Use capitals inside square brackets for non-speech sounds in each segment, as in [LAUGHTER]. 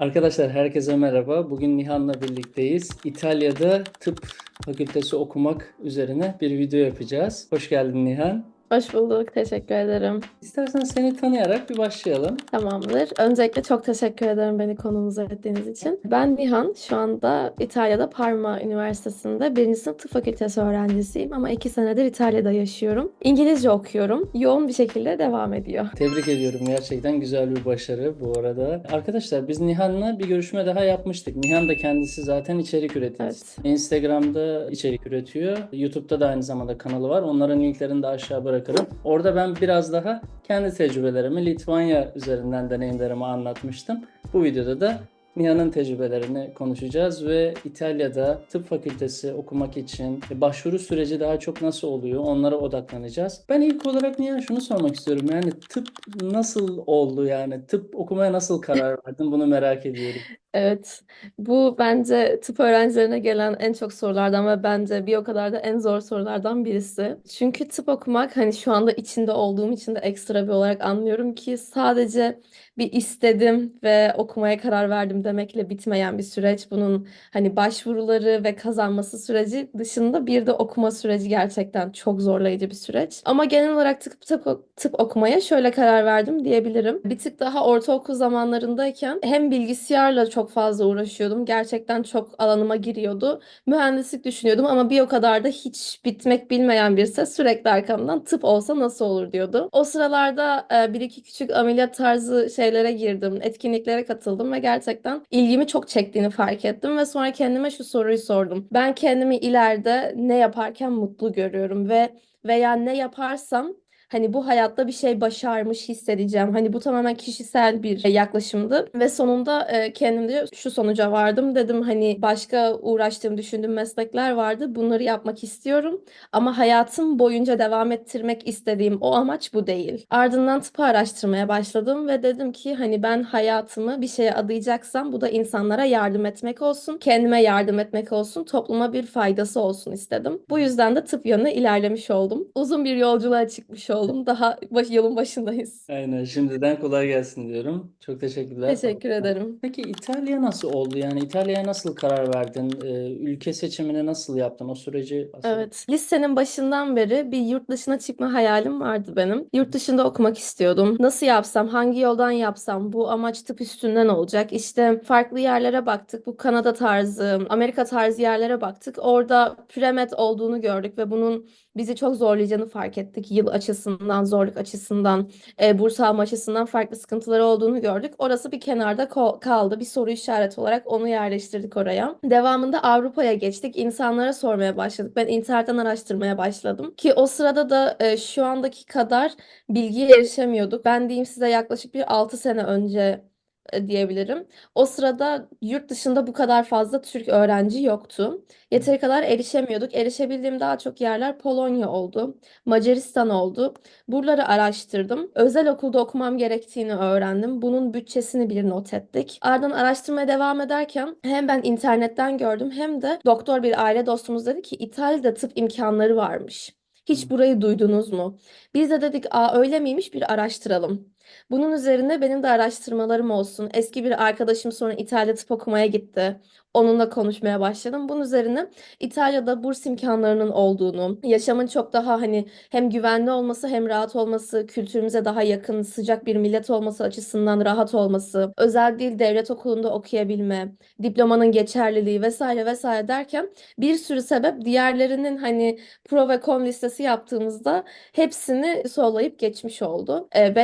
Arkadaşlar herkese merhaba. Bugün Nihan'la birlikteyiz. İtalya'da tıp fakültesi okumak üzerine bir video yapacağız. Hoş geldin Nihan. Hoş bulduk. Teşekkür ederim. İstersen seni tanıyarak bir başlayalım. Tamamdır. Öncelikle çok teşekkür ederim beni konumuza ettiğiniz için. Ben Nihan. Şu anda İtalya'da Parma Üniversitesi'nde birinci sınıf tıp fakültesi öğrencisiyim ama iki senedir İtalya'da yaşıyorum. İngilizce okuyorum. Yoğun bir şekilde devam ediyor. Tebrik ediyorum. Gerçekten güzel bir başarı bu arada. Arkadaşlar biz Nihan'la bir görüşme daha yapmıştık. Nihan da kendisi zaten içerik üreticisi. Evet. Instagram'da içerik üretiyor. YouTube'da da aynı zamanda kanalı var. Onların linklerini de aşağı bırakırım. Orada ben biraz daha kendi tecrübelerimi Litvanya üzerinden deneyimlerimi anlatmıştım. Bu videoda da Nihan'ın tecrübelerini konuşacağız ve İtalya'da tıp fakültesi okumak için başvuru süreci daha çok nasıl oluyor onlara odaklanacağız. Ben ilk olarak Nihan şunu sormak istiyorum. Yani tıp nasıl oldu yani? Tıp okumaya nasıl karar verdin? Bunu merak ediyorum. Evet, bu bence tıp öğrencilerine gelen en çok sorulardan ve bence bir o kadar da en zor sorulardan birisi. Çünkü tıp okumak hani şu anda içinde olduğum için de ekstra bir olarak anlıyorum ki sadece bir istedim ve okumaya karar verdim demekle bitmeyen bir süreç. Bunun hani başvuruları ve kazanması süreci dışında bir de okuma süreci gerçekten çok zorlayıcı bir süreç. Ama genel olarak tıp, tıp, tıp okumaya şöyle karar verdim diyebilirim. Bir tık daha ortaokul zamanlarındayken hem bilgisayarla çok fazla uğraşıyordum. Gerçekten çok alanıma giriyordu. Mühendislik düşünüyordum ama bir o kadar da hiç bitmek bilmeyen birisi sürekli arkamdan tıp olsa nasıl olur diyordu. O sıralarda e, bir iki küçük ameliyat tarzı şeylere girdim, etkinliklere katıldım ve gerçekten ilgimi çok çektiğini fark ettim ve sonra kendime şu soruyu sordum. Ben kendimi ileride ne yaparken mutlu görüyorum ve veya ne yaparsam Hani bu hayatta bir şey başarmış hissedeceğim. Hani bu tamamen kişisel bir yaklaşımdı. Ve sonunda e, kendimde şu sonuca vardım. Dedim hani başka uğraştığım, düşündüğüm meslekler vardı. Bunları yapmak istiyorum. Ama hayatım boyunca devam ettirmek istediğim o amaç bu değil. Ardından tıpı araştırmaya başladım ve dedim ki hani ben hayatımı bir şeye adayacaksam bu da insanlara yardım etmek olsun. Kendime yardım etmek olsun. Topluma bir faydası olsun istedim. Bu yüzden de tıp yönüne ilerlemiş oldum. Uzun bir yolculuğa çıkmış oldum. Daha baş, yolun başındayız. Aynen. Şimdiden kolay gelsin diyorum. Çok teşekkürler. Teşekkür ederim. Peki İtalya nasıl oldu? Yani İtalya'ya nasıl karar verdin? Ee, ülke seçimini nasıl yaptın? O süreci nasıl? Evet, lisenin başından beri bir yurt dışına çıkma hayalim vardı benim. Yurt dışında okumak istiyordum. Nasıl yapsam, hangi yoldan yapsam, bu amaç tıp üstünden olacak. İşte farklı yerlere baktık. Bu Kanada tarzı, Amerika tarzı yerlere baktık. Orada pre-med olduğunu gördük ve bunun bizi çok zorlayacağını fark ettik. Yıl açısından, zorluk açısından, e, burs alma açısından farklı sıkıntıları olduğunu gördük. Orası bir kenarda kaldı. Bir soru işareti olarak onu yerleştirdik oraya. Devamında Avrupa'ya geçtik. İnsanlara sormaya başladık. Ben internetten araştırmaya başladım. Ki o sırada da e, şu andaki kadar bilgiye erişemiyorduk. Ben diyeyim size yaklaşık bir 6 sene önce e, diyebilirim. O sırada yurt dışında bu kadar fazla Türk öğrenci yoktu. Yeteri kadar erişemiyorduk. Erişebildiğim daha çok yerler Polonya oldu, Macaristan oldu. Buraları araştırdım. Özel okulda okumam gerektiğini öğrendim. Bunun bütçesini bir not ettik. Ardından araştırmaya devam ederken hem ben internetten gördüm hem de doktor bir aile dostumuz dedi ki İtalya'da tıp imkanları varmış. Hiç burayı duydunuz mu? Biz de dedik, aa öyle miymiş bir araştıralım. Bunun üzerine benim de araştırmalarım olsun. Eski bir arkadaşım sonra İtalya tıp okumaya gitti. Onunla konuşmaya başladım. Bunun üzerine İtalya'da burs imkanlarının olduğunu, yaşamın çok daha hani hem güvenli olması hem rahat olması, kültürümüze daha yakın, sıcak bir millet olması açısından rahat olması, özel değil devlet okulunda okuyabilme, diplomanın geçerliliği vesaire vesaire derken bir sürü sebep diğerlerinin hani pro ve con listesi yaptığımızda hepsini sollayıp geçmiş oldu. Ee,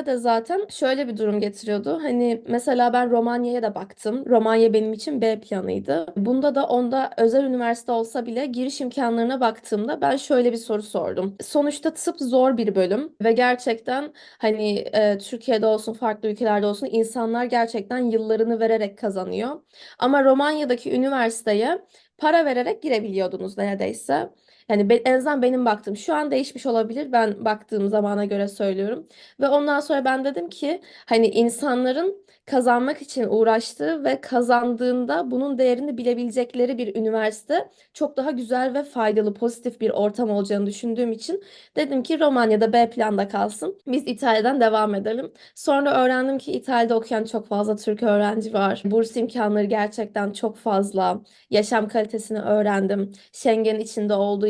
beraberinde de zaten şöyle bir durum getiriyordu. Hani mesela ben Romanya'ya da baktım. Romanya benim için B planıydı. Bunda da onda özel üniversite olsa bile giriş imkanlarına baktığımda ben şöyle bir soru sordum. Sonuçta tıp zor bir bölüm ve gerçekten hani e, Türkiye'de olsun farklı ülkelerde olsun insanlar gerçekten yıllarını vererek kazanıyor. Ama Romanya'daki üniversiteye para vererek girebiliyordunuz neredeyse. Yani be- en azından benim baktığım. Şu an değişmiş olabilir. Ben baktığım zamana göre söylüyorum. Ve ondan sonra ben dedim ki hani insanların kazanmak için uğraştığı ve kazandığında bunun değerini bilebilecekleri bir üniversite çok daha güzel ve faydalı, pozitif bir ortam olacağını düşündüğüm için dedim ki Romanya'da B planda kalsın. Biz İtalya'dan devam edelim. Sonra öğrendim ki İtalya'da okuyan çok fazla Türk öğrenci var. Burs imkanları gerçekten çok fazla. Yaşam kalitesini öğrendim. Schengen içinde olduğu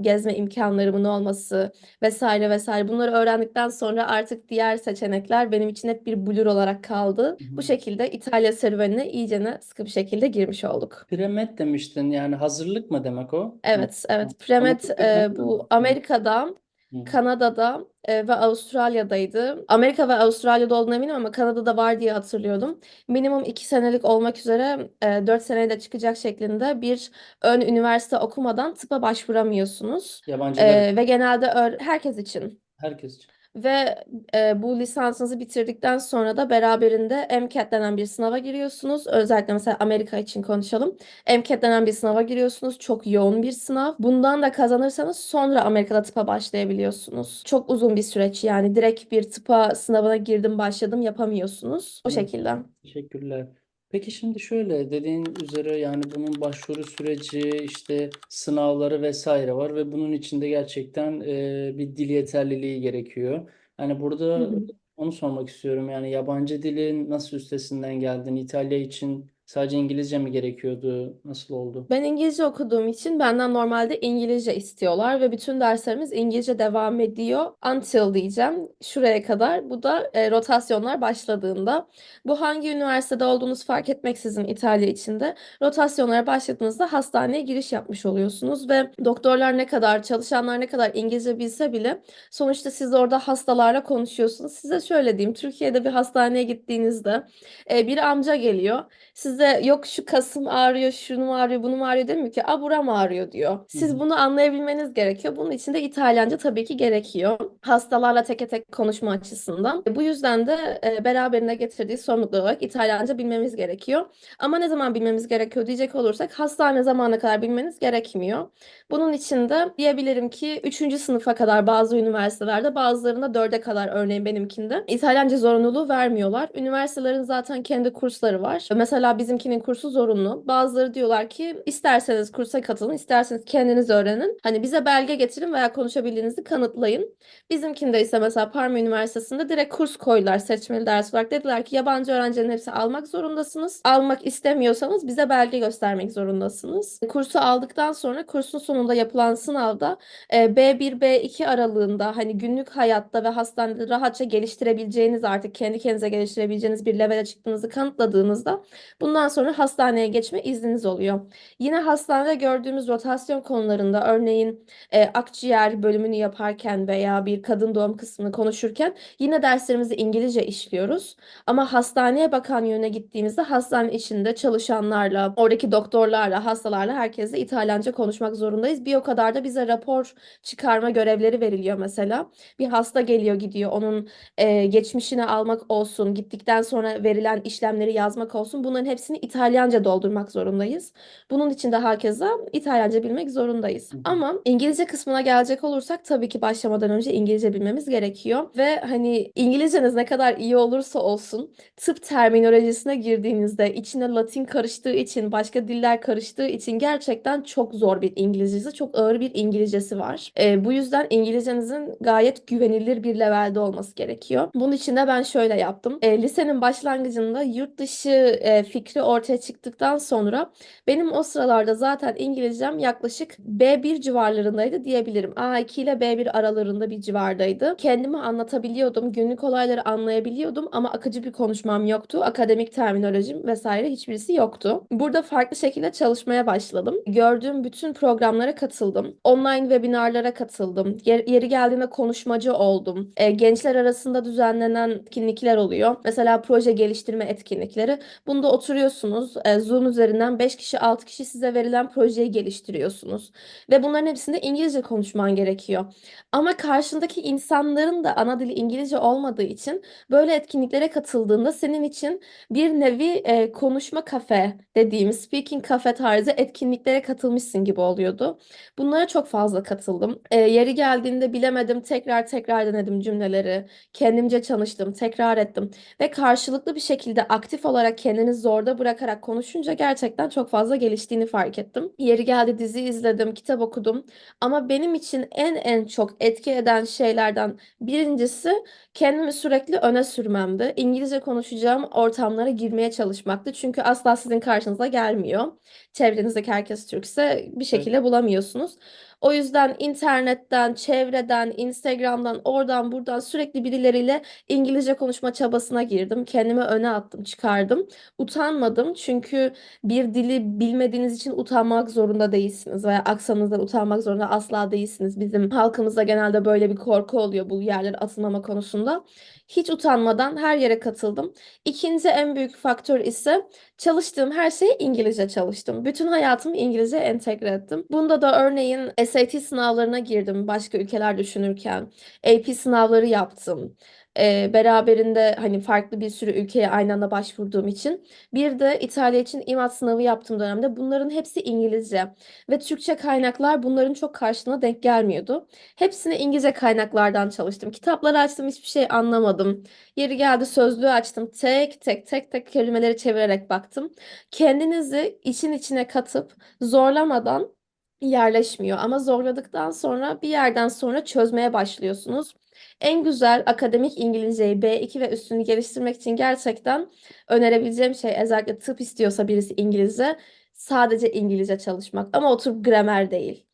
gezme imkanlarımın olması vesaire vesaire. Bunları öğrendikten sonra artık diğer seçenekler benim için hep bir blur olarak kaldı. Bu şekilde İtalya serüvenine iyicene sıkı bir şekilde girmiş olduk. Premed demiştin yani hazırlık mı demek o? Evet, evet. Premed e, bu Amerika'da, Hı. Kanada'da e, ve Avustralya'daydı. Amerika ve Avustralya'da olduğuna eminim ama Kanada'da var diye hatırlıyordum. Minimum iki senelik olmak üzere e, dört seneyle çıkacak şeklinde bir ön üniversite okumadan tıpa başvuramıyorsunuz. Yabancılar E, ve genelde öğ- herkes için. herkes için. Ve e, bu lisansınızı bitirdikten sonra da beraberinde MCAT denen bir sınava giriyorsunuz. Özellikle mesela Amerika için konuşalım. MCAT denen bir sınava giriyorsunuz. Çok yoğun bir sınav. Bundan da kazanırsanız sonra Amerika'da tıpa başlayabiliyorsunuz. Çok uzun bir süreç yani. Direkt bir tıpa sınavına girdim başladım yapamıyorsunuz. O şekilde. Teşekkürler. Peki şimdi şöyle dediğin üzere yani bunun başvuru süreci işte sınavları vesaire var ve bunun içinde gerçekten e, bir dil yeterliliği gerekiyor. Yani Hı burada hı. onu sormak istiyorum yani yabancı dilin nasıl üstesinden geldin? İtalya için sadece İngilizce mi gerekiyordu? Nasıl oldu? Ben İngilizce okuduğum için benden normalde İngilizce istiyorlar ve bütün derslerimiz İngilizce devam ediyor. Until diyeceğim şuraya kadar. Bu da e, rotasyonlar başladığında. Bu hangi üniversitede olduğunuz fark etmeksizin İtalya içinde rotasyonlara başladığınızda hastaneye giriş yapmış oluyorsunuz ve doktorlar ne kadar, çalışanlar ne kadar İngilizce bilse bile sonuçta siz orada hastalarla konuşuyorsunuz. Size şöyle diyeyim, Türkiye'de bir hastaneye gittiğinizde e, bir amca geliyor. Size yok şu kasım ağrıyor, şunu ağrıyor, bunu ağrıyor demiyor ki, a buram ağrıyor diyor. Siz bunu anlayabilmeniz gerekiyor. Bunun için de İtalyanca tabii ki gerekiyor. Hastalarla teke tek konuşma açısından. Bu yüzden de e, beraberinde getirdiği sorumluluk olarak İtalyanca bilmemiz gerekiyor. Ama ne zaman bilmemiz gerekiyor diyecek olursak hastane zamanına kadar bilmeniz gerekmiyor. Bunun için de diyebilirim ki 3. sınıfa kadar bazı üniversitelerde bazılarında 4'e kadar örneğin benimkinde İtalyanca zorunluluğu vermiyorlar. Üniversitelerin zaten kendi kursları var. Mesela bizimkinin kursu zorunlu. Bazıları diyorlar ki isterseniz kursa katılın, isterseniz kendiniz öğrenin. Hani bize belge getirin veya konuşabildiğinizi kanıtlayın. Bizimkinde ise mesela Parma Üniversitesi'nde direkt kurs koydular seçmeli ders olarak. Dediler ki yabancı öğrencilerin hepsi almak zorundasınız. Almak istemiyorsanız bize belge göstermek zorundasınız. Kursu aldıktan sonra kursun sonunda yapılan sınavda e, B1, B2 aralığında hani günlük hayatta ve hastanede rahatça geliştirebileceğiniz artık kendi kendinize geliştirebileceğiniz bir levele çıktığınızı kanıtladığınızda bundan sonra hastaneye geçme izniniz oluyor. Yine hastanede gördüğümüz rotasyon konularında örneğin e, akciğer bölümünü yaparken veya bir kadın doğum kısmını konuşurken yine derslerimizi İngilizce işliyoruz. Ama hastaneye bakan yöne gittiğimizde hastane içinde çalışanlarla, oradaki doktorlarla, hastalarla herkesle İtalyanca konuşmak zorundayız. Bir o kadar da bize rapor çıkarma görevleri veriliyor mesela. Bir hasta geliyor gidiyor onun e, geçmişini almak olsun, gittikten sonra verilen işlemleri yazmak olsun bunların hepsini İtalyanca doldurmak zorundayız. Bunun için de herkese İtalyanca bilmek zorundayız. Ama İngilizce kısmına gelecek olursak tabii ki başlamadan önce İngilizce bilmemiz gerekiyor. Ve hani İngilizceniz ne kadar iyi olursa olsun tıp terminolojisine girdiğinizde içine Latin karıştığı için, başka diller karıştığı için gerçekten çok zor bir İngilizcesi, çok ağır bir İngilizcesi var. E, bu yüzden İngilizcenizin gayet güvenilir bir levelde olması gerekiyor. Bunun için de ben şöyle yaptım. E, lisenin başlangıcında yurt dışı e, fikri ortaya çıktıktan sonra benim o sıralarda zaten İngilizcem yaklaşık B1 civarlarındaydı diyebilirim. A2 ile B1 aralarında bir civardaydı. Kendimi anlatabiliyordum, günlük olayları anlayabiliyordum ama akıcı bir konuşmam yoktu. Akademik terminolojim vesaire hiçbirisi yoktu. Burada farklı şekilde çalışmaya başladım. Gördüğüm bütün programlara katıldım. Online webinarlara katıldım. Yer- yeri geldiğinde konuşmacı oldum. E, gençler arasında düzenlenen etkinlikler oluyor. Mesela proje geliştirme etkinlikleri. Bunda oturuyorum oturuyorsunuz, e, Zoom üzerinden 5 kişi 6 kişi size verilen projeyi geliştiriyorsunuz. Ve bunların hepsinde İngilizce konuşman gerekiyor. Ama karşındaki insanların da ana dili İngilizce olmadığı için böyle etkinliklere katıldığında senin için bir nevi e, konuşma kafe dediğimiz speaking kafe tarzı etkinliklere katılmışsın gibi oluyordu. Bunlara çok fazla katıldım. E, yeri geldiğinde bilemedim, tekrar tekrar denedim cümleleri. Kendimce çalıştım, tekrar ettim ve karşılıklı bir şekilde aktif olarak kendini zorda bırakarak konuşunca gerçekten çok fazla geliştiğini fark ettim. Yeri geldi dizi izledim, kitap okudum ama benim için en en çok etki eden şeylerden birincisi kendimi sürekli öne sürmemdi. İngilizce konuşacağım ortamlara girmeye çalışmaktı. Çünkü asla sizin karşınıza gelmiyor. Çevrenizdeki herkes Türkse bir şekilde bulamıyorsunuz. O yüzden internetten, çevreden, Instagram'dan, oradan buradan sürekli birileriyle İngilizce konuşma çabasına girdim. Kendimi öne attım, çıkardım. Utanmadım çünkü bir dili bilmediğiniz için utanmak zorunda değilsiniz veya aksanınızdan utanmak zorunda asla değilsiniz. Bizim halkımızda genelde böyle bir korku oluyor bu yerlere atılmama konusunda. Hiç utanmadan her yere katıldım. İkinci en büyük faktör ise çalıştığım her şeyi İngilizce çalıştım. Bütün hayatımı İngilizce entegre ettim. Bunda da örneğin SAT sınavlarına girdim başka ülkeler düşünürken. AP sınavları yaptım. Ee, beraberinde hani farklı bir sürü ülkeye aynı anda başvurduğum için. Bir de İtalya için İMAT sınavı yaptığım dönemde bunların hepsi İngilizce. Ve Türkçe kaynaklar bunların çok karşılığına denk gelmiyordu. Hepsini İngilizce kaynaklardan çalıştım. Kitapları açtım hiçbir şey anlamadım. Yeri geldi sözlüğü açtım. Tek tek tek tek kelimeleri çevirerek baktım. Kendinizi için içine katıp zorlamadan yerleşmiyor. Ama zorladıktan sonra bir yerden sonra çözmeye başlıyorsunuz. En güzel akademik İngilizceyi B2 ve üstünü geliştirmek için gerçekten önerebileceğim şey özellikle tıp istiyorsa birisi İngilizce sadece İngilizce çalışmak ama oturup gramer değil.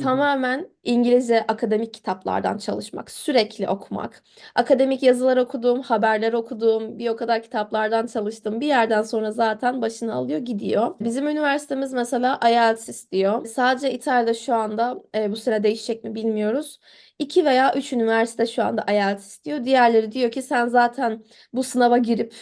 Tamamen İngilizce akademik kitaplardan çalışmak, sürekli okumak. Akademik yazılar okudum, haberler okudum, bir o kadar kitaplardan çalıştım. Bir yerden sonra zaten başını alıyor, gidiyor. Bizim üniversitemiz mesela IELTS istiyor. Sadece İtalya'da şu anda e, bu sene değişecek mi bilmiyoruz. İki veya üç üniversite şu anda IELTS istiyor. Diğerleri diyor ki sen zaten bu sınava girip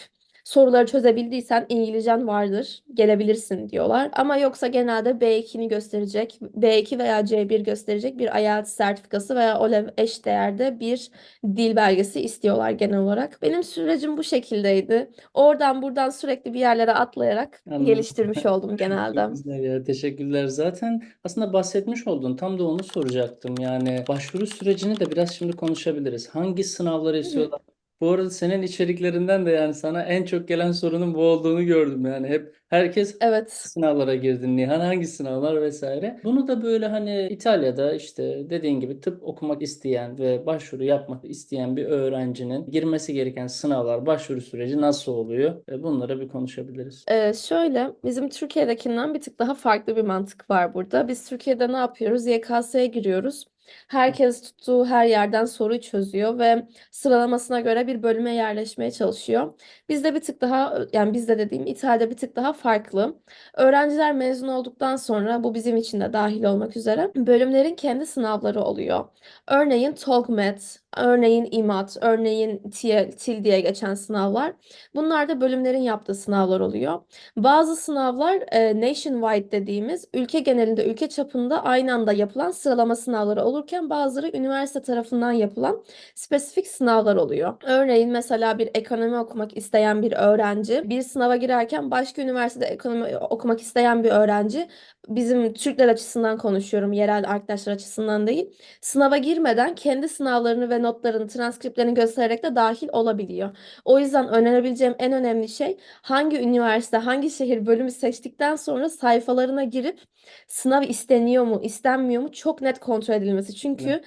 soruları çözebildiysen İngilizcen vardır, gelebilirsin diyorlar. Ama yoksa genelde B2'ni gösterecek, B2 veya C1 gösterecek bir IELTS sertifikası veya OLEV eş değerde bir dil belgesi istiyorlar genel olarak. Benim sürecim bu şekildeydi. Oradan buradan sürekli bir yerlere atlayarak Anladım. geliştirmiş [LAUGHS] oldum genelde. Güzel ya. Teşekkürler. Zaten aslında bahsetmiş oldun. Tam da onu soracaktım. Yani başvuru sürecini de biraz şimdi konuşabiliriz. Hangi sınavları istiyorlar? Bu arada senin içeriklerinden de yani sana en çok gelen sorunun bu olduğunu gördüm yani. Hep herkes Evet. sınavlara girdin Nihan hangi sınavlar vesaire. Bunu da böyle hani İtalya'da işte dediğin gibi tıp okumak isteyen ve başvuru yapmak isteyen bir öğrencinin girmesi gereken sınavlar, başvuru süreci nasıl oluyor? E, Bunlara bir konuşabiliriz. Ee, şöyle bizim Türkiye'dekinden bir tık daha farklı bir mantık var burada. Biz Türkiye'de ne yapıyoruz? YKS'ye giriyoruz. Herkes tuttuğu her yerden soruyu çözüyor ve sıralamasına göre bir bölüme yerleşmeye çalışıyor. Bizde bir tık daha yani bizde dediğim İtalya'da bir tık daha farklı. Öğrenciler mezun olduktan sonra bu bizim için de dahil olmak üzere bölümlerin kendi sınavları oluyor. Örneğin TOEFL-MET, örneğin IMAT, örneğin TL, TIL diye geçen sınavlar. Bunlar da bölümlerin yaptığı sınavlar oluyor. Bazı sınavlar e, nationwide dediğimiz ülke genelinde, ülke çapında aynı anda yapılan sıralama sınavları olurken bazıları üniversite tarafından yapılan spesifik sınavlar oluyor. Örneğin mesela bir ekonomi okumak isteyen bir öğrenci bir sınava girerken başka üniversitede ekonomi okumak isteyen bir öğrenci bizim Türkler açısından konuşuyorum, yerel arkadaşlar açısından değil. Sınava girmeden kendi sınavlarını ve notlarını, transkriptlerini göstererek de dahil olabiliyor. O yüzden önerebileceğim en önemli şey hangi üniversite, hangi şehir bölümü seçtikten sonra sayfalarına girip sınav isteniyor mu, istenmiyor mu çok net kontrol edilmesi. Çünkü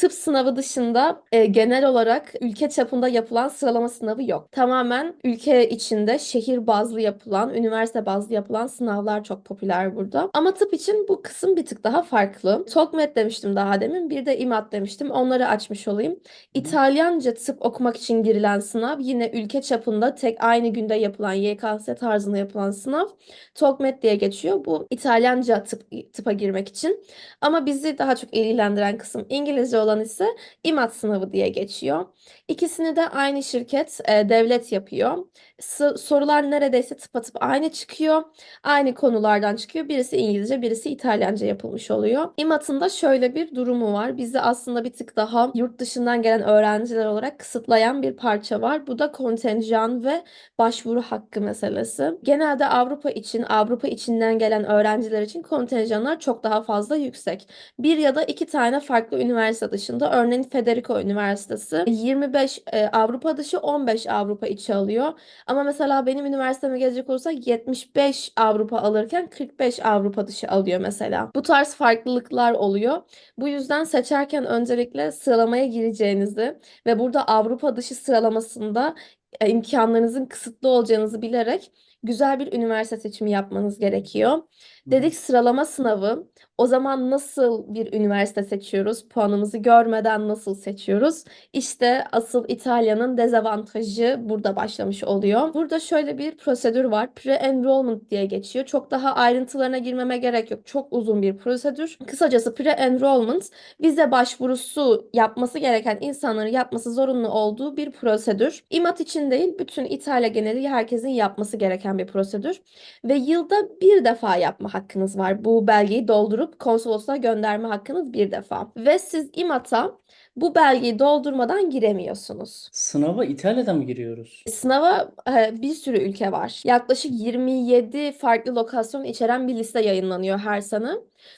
tıp sınavı dışında e, genel olarak ülke çapında yapılan sıralama sınavı yok. Tamamen ülke içinde şehir bazlı yapılan, üniversite bazlı yapılan sınavlar çok popüler burada. Ama tıp için bu kısım bir tık daha farklı. TOEFL demiştim daha demin, bir de IMAT demiştim. Onları açmış olayım. İtalyanca tıp okumak için girilen sınav yine ülke çapında tek aynı günde yapılan YKS tarzında yapılan sınav TOEFL diye geçiyor. Bu İtalyanca tıp, tıpa girmek için. Ama bizi daha çok ilgilendiren kısım İngilizce olan ise İMAT sınavı diye geçiyor. İkisini de aynı şirket, e, devlet yapıyor. S- sorular neredeyse tıpatıp aynı çıkıyor. Aynı konulardan çıkıyor. Birisi İngilizce, birisi İtalyanca yapılmış oluyor. İMAT'ın da şöyle bir durumu var. Bizi aslında bir tık daha yurt dışından gelen öğrenciler olarak kısıtlayan bir parça var. Bu da kontenjan ve başvuru hakkı meselesi. Genelde Avrupa için, Avrupa içinden gelen öğrenciler için kontenjanlar çok daha fazla yüksek. Bir ya da iki tane farklı üniversite dışında, örneğin Federico Üniversitesi 25 e, Avrupa dışı 15 Avrupa içi alıyor. Ama mesela benim üniversiteme gelecek olursak 75 Avrupa alırken 45 Avrupa dışı alıyor mesela. Bu tarz farklılıklar oluyor. Bu yüzden seçerken öncelikle sıralamaya gireceğinizi ve burada Avrupa dışı sıralamasında e, imkanlarınızın kısıtlı olacağınızı bilerek güzel bir üniversite seçimi yapmanız gerekiyor. Dedik sıralama sınavı. O zaman nasıl bir üniversite seçiyoruz? Puanımızı görmeden nasıl seçiyoruz? İşte asıl İtalya'nın dezavantajı burada başlamış oluyor. Burada şöyle bir prosedür var. Pre-enrollment diye geçiyor. Çok daha ayrıntılarına girmeme gerek yok. Çok uzun bir prosedür. Kısacası pre-enrollment vize başvurusu yapması gereken insanların yapması zorunlu olduğu bir prosedür. İMAT için değil, bütün İtalya geneli herkesin yapması gereken bir prosedür. Ve yılda bir defa yapma hakkınız var. Bu belgeyi doldurup konsolosluğa gönderme hakkınız bir defa. Ve siz İMAT'a bu belgeyi doldurmadan giremiyorsunuz. Sınava İtalya'da mı giriyoruz? Sınava e, bir sürü ülke var. Yaklaşık 27 farklı lokasyon içeren bir liste yayınlanıyor her sene.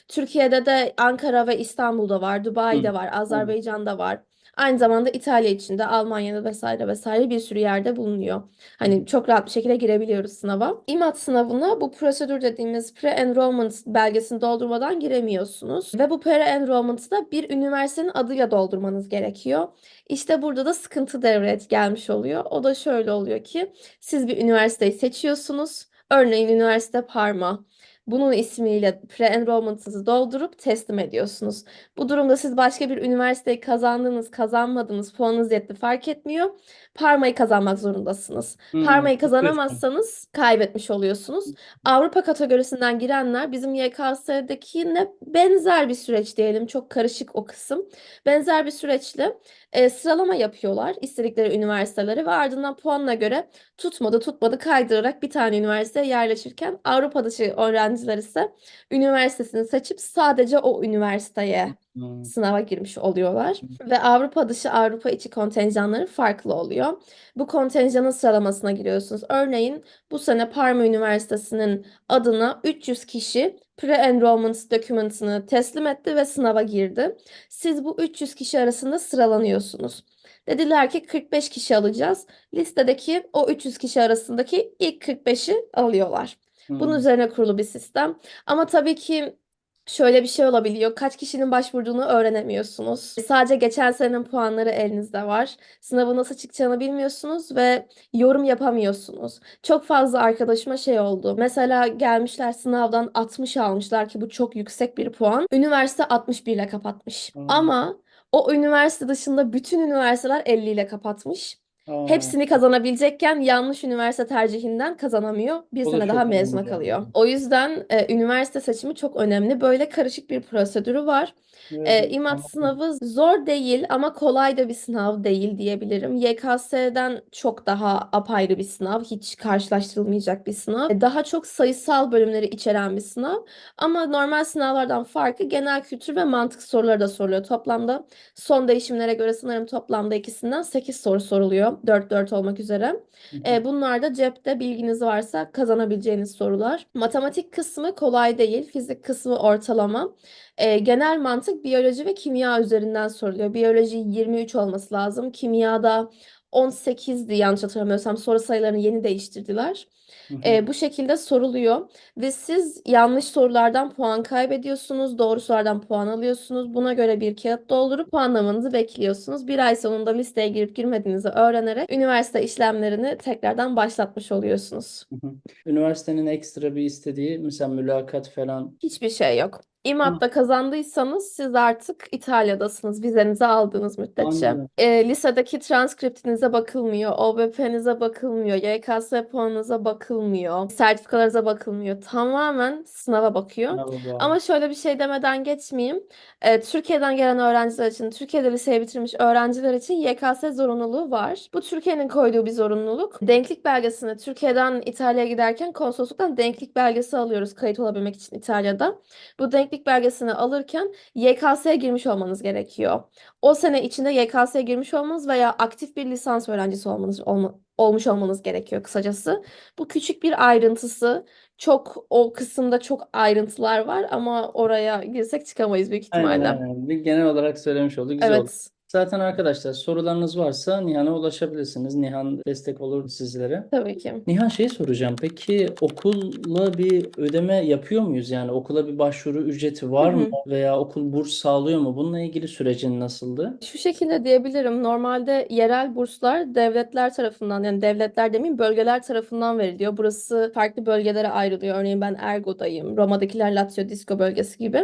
Türkiye'de de Ankara ve İstanbul'da var, Dubai'de Hı, var, Azerbaycan'da var. Aynı zamanda İtalya içinde, Almanya'da vesaire vesaire bir sürü yerde bulunuyor. Hani çok rahat bir şekilde girebiliyoruz sınava. İMAT sınavına bu prosedür dediğimiz pre-enrollment belgesini doldurmadan giremiyorsunuz. Ve bu pre-enrollment'ı da bir üniversitenin adıyla doldurmanız gerekiyor. İşte burada da sıkıntı devreye gelmiş oluyor. O da şöyle oluyor ki siz bir üniversiteyi seçiyorsunuz. Örneğin Üniversite Parma. Bunun ismiyle pre-enrollment'ınızı doldurup teslim ediyorsunuz. Bu durumda siz başka bir üniversiteyi kazandınız, kazanmadınız, puanınız yetti fark etmiyor. Parma'yı kazanmak zorundasınız. Hmm, Parma'yı kazanamazsanız kaybetmiş oluyorsunuz. Avrupa kategorisinden girenler bizim YKS'dekine benzer bir süreç diyelim. Çok karışık o kısım. Benzer bir süreçle e, sıralama yapıyorlar istedikleri üniversiteleri ve ardından puanına göre tutmadı tutmadı kaydırarak bir tane üniversiteye yerleşirken Avrupa dışı öğrenciler ise üniversitesini seçip sadece o üniversiteye Hmm. sınava girmiş oluyorlar ve Avrupa dışı Avrupa içi kontenjanları farklı oluyor. Bu kontenjanın sıralamasına giriyorsunuz. Örneğin bu sene Parma Üniversitesi'nin adına 300 kişi pre-enrollment document'ını teslim etti ve sınava girdi. Siz bu 300 kişi arasında sıralanıyorsunuz. Dediler ki 45 kişi alacağız. Listedeki o 300 kişi arasındaki ilk 45'i alıyorlar. Bunun Hmm. üzerine kurulu bir sistem. Ama tabii ki şöyle bir şey olabiliyor. Kaç kişinin başvurduğunu öğrenemiyorsunuz. Sadece geçen senenin puanları elinizde var. Sınavı nasıl çıkacağını bilmiyorsunuz ve yorum yapamıyorsunuz. Çok fazla arkadaşıma şey oldu. Mesela gelmişler sınavdan 60 almışlar ki bu çok yüksek bir puan. Üniversite 61 ile kapatmış. Aa. Ama o üniversite dışında bütün üniversiteler 50 ile kapatmış. Aa, Hepsini kazanabilecekken yanlış üniversite tercihinden kazanamıyor. Bir O da sene çok daha önemli mezuna bir kalıyor. O yüzden e, üniversite seçimi çok önemli. Böyle karışık bir prosedürü var. E, İMAT sınavı zor değil ama kolay da bir sınav değil diyebilirim. YKS'den çok daha apayrı bir sınav. Hiç karşılaştırılmayacak bir sınav. E, Daha çok sayısal bölümleri içeren bir sınav. Ama normal sınavlardan farkı genel kültür ve mantık soruları da soruluyor. Toplamda son değişimlere göre sanırım toplamda ikisinden 8 soru soruluyor. 4-4 olmak üzere. E, bunlar da cepte bilginiz varsa kazanabileceğiniz sorular. Matematik kısmı kolay değil. Fizik kısmı ortalama. E, genel mantık biyoloji ve kimya üzerinden soruluyor. Biyoloji 23 olması lazım. Kimyada 18'di yanlış hatırlamıyorsam. Soru sayılarını yeni değiştirdiler. Hı hı. E, bu şekilde soruluyor ve siz yanlış sorulardan puan kaybediyorsunuz, doğru sorulardan puan alıyorsunuz. Buna göre bir kağıt doldurup puanlamanızı bekliyorsunuz. Bir ay sonunda listeye girip girmediğinizi öğrenerek üniversite işlemlerini tekrardan başlatmış oluyorsunuz. Hı hı. Üniversitenin ekstra bir istediği mesela mülakat falan. Hiçbir şey yok. İMAT'ta kazandıysanız siz artık İtalya'dasınız vizenizi aldığınız müddetçe. Anladım. E, lisedeki transkriptinize bakılmıyor, OBP'nize bakılmıyor, YKS puanınıza bakılmıyor, sertifikalarınıza bakılmıyor. Tamamen sınava bakıyor. Bravo. Ama şöyle bir şey demeden geçmeyeyim. Ee, Türkiye'den gelen öğrenciler için, Türkiye'de liseyi bitirmiş öğrenciler için YKS zorunluluğu var. Bu Türkiye'nin koyduğu bir zorunluluk. Denklik belgesini Türkiye'den İtalya'ya giderken konsolosluktan denklik belgesi alıyoruz kayıt olabilmek için İtalya'da. Bu denklik belgesini alırken YKS'ye girmiş olmanız gerekiyor. O sene içinde YKS'ye girmiş olmanız veya aktif bir lisans öğrencisi olmanız olma- olmuş olmanız gerekiyor kısacası. Bu küçük bir ayrıntısı. Çok o kısımda çok ayrıntılar var ama oraya girsek çıkamayız büyük Aynen ihtimalle. aynen. Bir genel olarak söylemiş olduk. Güzel oldu. Zaten arkadaşlar sorularınız varsa Nihan'a ulaşabilirsiniz. Nihan destek olur sizlere. tabii ki. Nihan şey soracağım. Peki okulla bir ödeme yapıyor muyuz? Yani okula bir başvuru ücreti var Hı mı? hı. Veya okul burs sağlıyor mu? Bununla ilgili sürecin nasıldı? Şu şekilde diyebilirim. Normalde yerel burslar devletler tarafından yani devletler demeyeyim bölgeler tarafından veriliyor. Burası farklı bölgelere ayrılıyor. Örneğin ben Ergo'dayım. Roma'dakiler Lazio Disco bölgesi gibi. Hı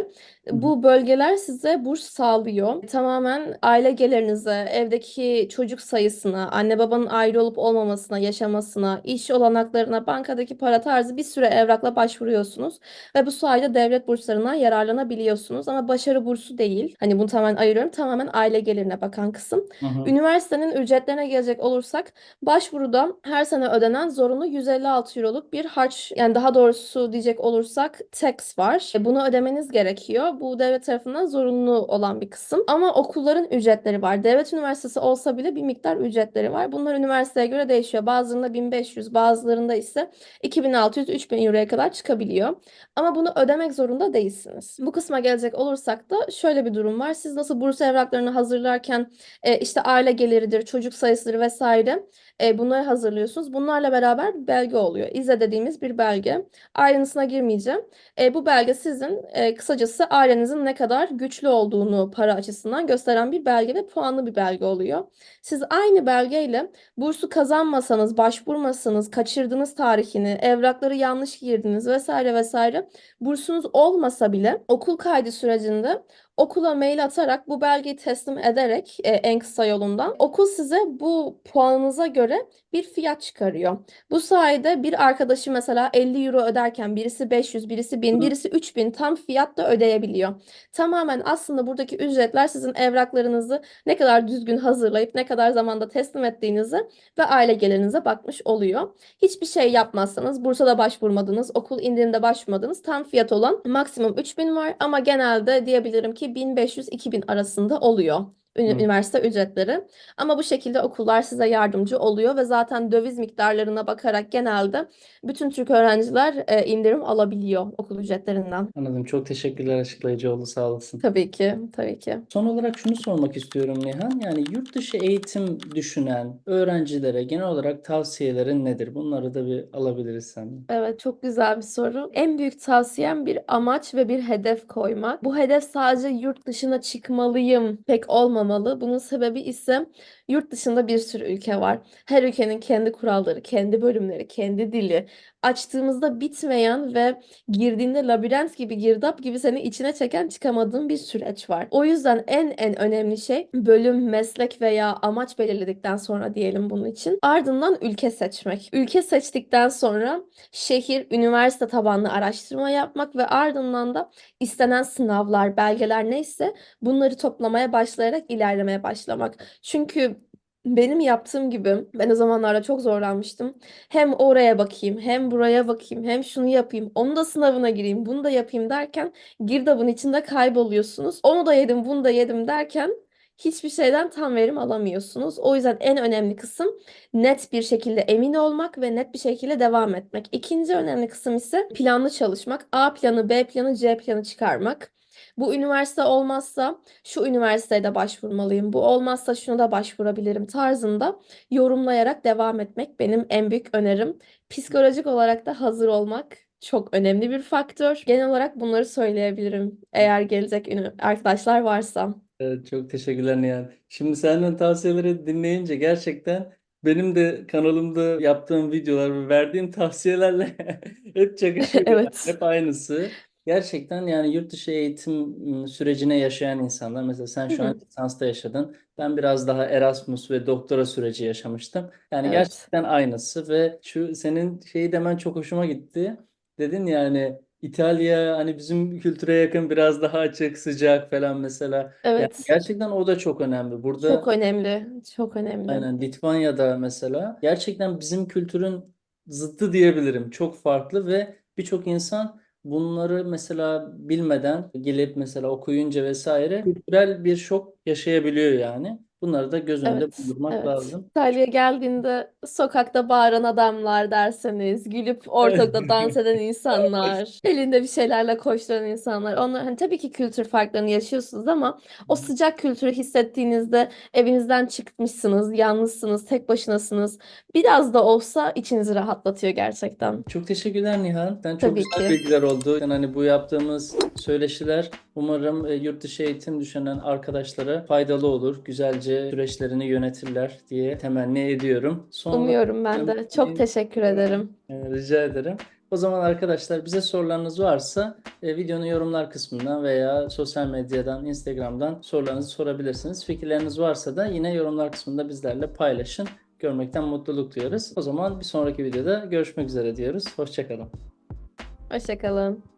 hı. Bu bölgeler size burs sağlıyor. Tamamen aile gelirinize, evdeki çocuk sayısına, anne babanın ayrı olup olmamasına, yaşamasına, iş olanaklarına, bankadaki para tarzı bir sürü evrakla başvuruyorsunuz. Ve bu sayede devlet burslarından yararlanabiliyorsunuz. Ama başarı bursu değil. Hani bunu tamamen ayırıyorum. Tamamen aile gelirine bakan kısım. Hı hı. Üniversitenin ücretlerine gelecek olursak başvuruda her sene ödenen zorunlu 156 euroluk bir harç yani daha doğrusu diyecek olursak tax var. E, Bunu ödemeniz gerekiyor. Bu devlet tarafından zorunlu olan bir kısım. Ama okulların ücretleri var. Devlet üniversitesi olsa bile bir miktar ücretleri var. Bunlar üniversiteye göre değişiyor. Bazılarında 1500, bazılarında ise 2600-3000 euroya kadar çıkabiliyor. Ama bunu ödemek zorunda değilsiniz. Bu kısma gelecek olursak da şöyle bir durum var. Siz nasıl burs evraklarını hazırlarken e, işte aile geliridir, çocuk sayısıdır vesaire e, bunları hazırlıyorsunuz. Bunlarla beraber bir belge oluyor. İZE dediğimiz bir belge. Ayrıntısına girmeyeceğim. E, bu belge sizin e, kısacası ailenizin ne kadar güçlü olduğunu para açısından gösteren bir belge ve puanlı bir belge oluyor. Siz aynı belgeyle bursu kazanmasanız, başvurmasanız, kaçırdığınız tarihini, evrakları yanlış girdiniz vesaire vesaire bursunuz olmasa bile okul kaydı sürecinde okula mail atarak bu belgeyi teslim ederek e, en kısa yolundan okul size bu puanınıza göre bir fiyat çıkarıyor. Bu sayede bir arkadaşı mesela 50 euro öderken birisi 500, birisi 1000, Hı. birisi 3000 tam fiyat da ödeyebiliyor. Tamamen aslında buradaki ücretler sizin evraklarınızı ne kadar düzgün hazırlayıp ne kadar zamanda teslim ettiğinizi ve aile gelirinize bakmış oluyor. Hiçbir şey yapmazsanız, bursa da başvurmadınız, okul indirimde başvurmadınız. Tam fiyat olan maksimum 3000 var ama genelde diyebilirim ki 1500-2000 arasında oluyor üniversite ücretleri. Ama bu şekilde okullar size yardımcı oluyor ve zaten döviz miktarlarına bakarak genelde bütün Türk öğrenciler e, indirim alabiliyor okul ücretlerinden. Anladım. Çok teşekkürler açıklayıcı oldu. Sağ olasın. Tabii ki, tabii ki. Son olarak şunu sormak istiyorum Nihan. Yani yurt dışı eğitim düşünen öğrencilere genel olarak tavsiyelerin nedir? Bunları da bir alabiliriz senden. Evet, çok güzel bir soru. En büyük tavsiyem bir amaç ve bir hedef koymak. Bu hedef sadece yurt dışına çıkmalıyım pek olmamalı. Bunun sebebi ise yurt dışında bir sürü ülke var. Her ülkenin kendi kuralları, kendi bölümleri, kendi dili. Açtığımızda bitmeyen ve girdiğinde labirent gibi, girdap gibi seni içine çeken çıkamadığın bir süreç var. O yüzden en en önemli şey bölüm, meslek veya amaç belirledikten sonra diyelim bunun için. Ardından ülke seçmek. Ülke seçtikten sonra şehir, üniversite tabanlı araştırma yapmak ve ardından da istenen sınavlar, belgeler neyse bunları toplamaya başlayarak ilerlemeye başlamak. Çünkü benim yaptığım gibi ben o zamanlarda çok zorlanmıştım. Hem oraya bakayım, hem buraya bakayım, hem şunu yapayım, onu da sınavına gireyim, bunu da yapayım derken girdabın içinde kayboluyorsunuz. Onu da yedim, bunu da yedim derken hiçbir şeyden tam verim alamıyorsunuz. O yüzden en önemli kısım net bir şekilde emin olmak ve net bir şekilde devam etmek. İkinci önemli kısım ise planlı çalışmak. A planı, B planı, C planı çıkarmak. Bu üniversite olmazsa şu üniversiteye de başvurmalıyım. Bu olmazsa şuna da başvurabilirim tarzında yorumlayarak devam etmek benim en büyük önerim. Psikolojik olarak da hazır olmak çok önemli bir faktör. Genel olarak bunları söyleyebilirim eğer gelecek arkadaşlar varsa. Evet, çok teşekkürler Nihan. Şimdi senden tavsiyeleri dinleyince gerçekten benim de kanalımda yaptığım videolar ve verdiğim tavsiyelerle [LAUGHS] hep çakışıyor. [LAUGHS] Evet. Hep aynısı. Gerçekten yani yurt dışı eğitim sürecine yaşayan insanlar mesela sen Hı şu an hı. lisansta yaşadın. Ben biraz daha Erasmus ve doktora süreci yaşamıştım. Yani Evet. gerçekten aynısı ve şu senin şeyi demen çok hoşuma gitti. Dedin yani İtalya hani bizim kültüre yakın biraz daha açık, sıcak falan mesela. Yani Evet. gerçekten o da çok önemli. Burada Çok önemli. Çok önemli. Aynen Litvanya'da mesela gerçekten bizim kültürün zıttı diyebilirim. Çok farklı ve birçok insan bunları mesela bilmeden gelip mesela okuyunca vesaire kültürel bir şok yaşayabiliyor yani. Bunları da göz önünde Evet, bulundurmak evet. lazım. İtalya'ya geldiğinde sokakta bağıran adamlar derseniz, gülüp ortalıkta [LAUGHS] dans eden insanlar, elinde bir şeylerle koşturan insanlar. Onlar hani tabii ki kültür farklarını yaşıyorsunuz ama o sıcak kültürü hissettiğinizde evinizden çıkmışsınız, yalnızsınız, tek başınasınız. Biraz da olsa içinizi rahatlatıyor gerçekten. Çok teşekkürler Nihan. Sen çok Tabii güzel ki. bilgiler oldu. Yani hani bu yaptığımız söyleşiler umarım e, yurt dışı eğitim düşünen arkadaşlara faydalı olur. Güzelce süreçlerini yönetirler diye temenni ediyorum. Son Umuyorum ben de. Çok teşekkür ederim. Ee, Rica ederim. O zaman arkadaşlar bize sorularınız varsa e, videonun yorumlar kısmından veya sosyal medyadan, Instagram'dan sorularınızı sorabilirsiniz. Fikirleriniz varsa da yine yorumlar kısmında bizlerle paylaşın. Görmekten mutluluk duyuyoruz. O zaman bir sonraki videoda görüşmek üzere diyoruz. Hoşçakalın. Hoşça kalın.